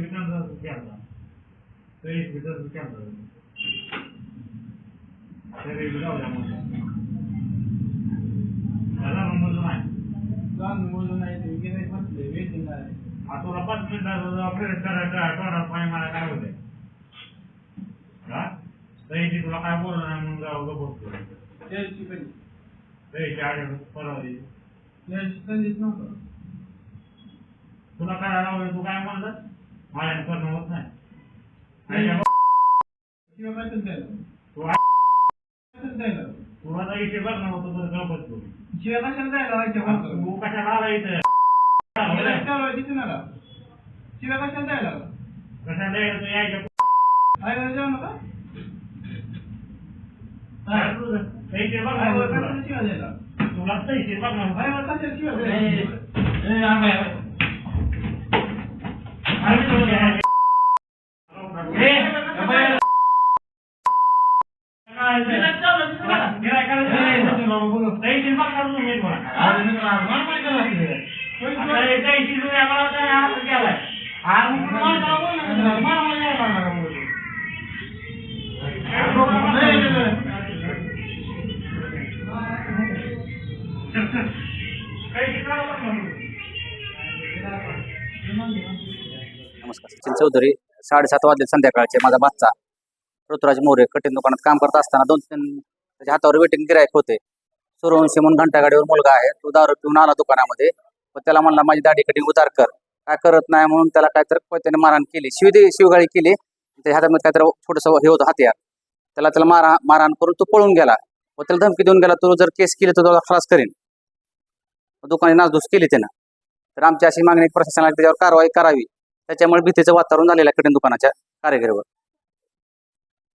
मीटरचा केला तेवीस मीटरचा केला तरी जाऊया मग. त्याला नंबर नाही. बोलून नाही ते गिऱ्हाईक बसले वेटिंग आहे. आ तुला पाच मिनिटात ऑपरेट करायचं तोंडात पाणी मला काय हा? तरी तुला काय नाही म्हणून जाऊ बोलतो. त्याची कधी तरी आडे परवा. त्याची नव्हतं. तुला काय लावलं तू काय म्हणलं माझ्या करणं होत नाही नाही का? शिवाय काय तुला द्यायला तू कशाला द्यायला तू आता इथे बघ ना होतं तर गप्पच तू शिवाय कशाला द्यायला व्हायच्या भाकर तू कशाला आला इथं गिऱ्हाईक चालवायची कुणाला शिवाय कशाला द्यायला कशाला यायचं तू यायच्या आईला जेवण का काय तू इथे बघ ना आईला होतं कशाला शिवाय द्यायला तुला तर इथे बघ ना आईला कशाला शिवाय नमस्कार सचिन चौधरी साडेसात वाजले संध्याकाळचे माझा बाच्चा ऋतुराज मोरे कठीण दुकानात काम करत असताना दोन तीन त्याच्या हातावर वेटिंग गिरायक होते. सूर्यवंशी म्हणून घंटा गाडीवर मुलगा आहे. तो दारू पिऊन आला दुकानामध्ये. त्याला म्हणला माझी दाढी कटिंग उतार कर. काय करत नाही म्हणून त्याला काहीतरी पत्याने मारहाण केली. शिवदे शिवगाळी केली. त्याच्या हातामध्ये काहीतरी छोटस हे होतं हत्यार त्याला त्याला मारा मारहाण करून तो पळून गेला. व त्याला धमकी देऊन गेला तो जर केस केली तर त्याला खलास करीन. दुकानी नासधूस केली त्यानं. तर आमची अशी मागणी प्रशासनाला त्याच्यावर कारवाई करावी. त्याच्यामुळे भीतीचं वातावरण झालेलं आहे कठीण दुकानाच्या कारागिरीवर.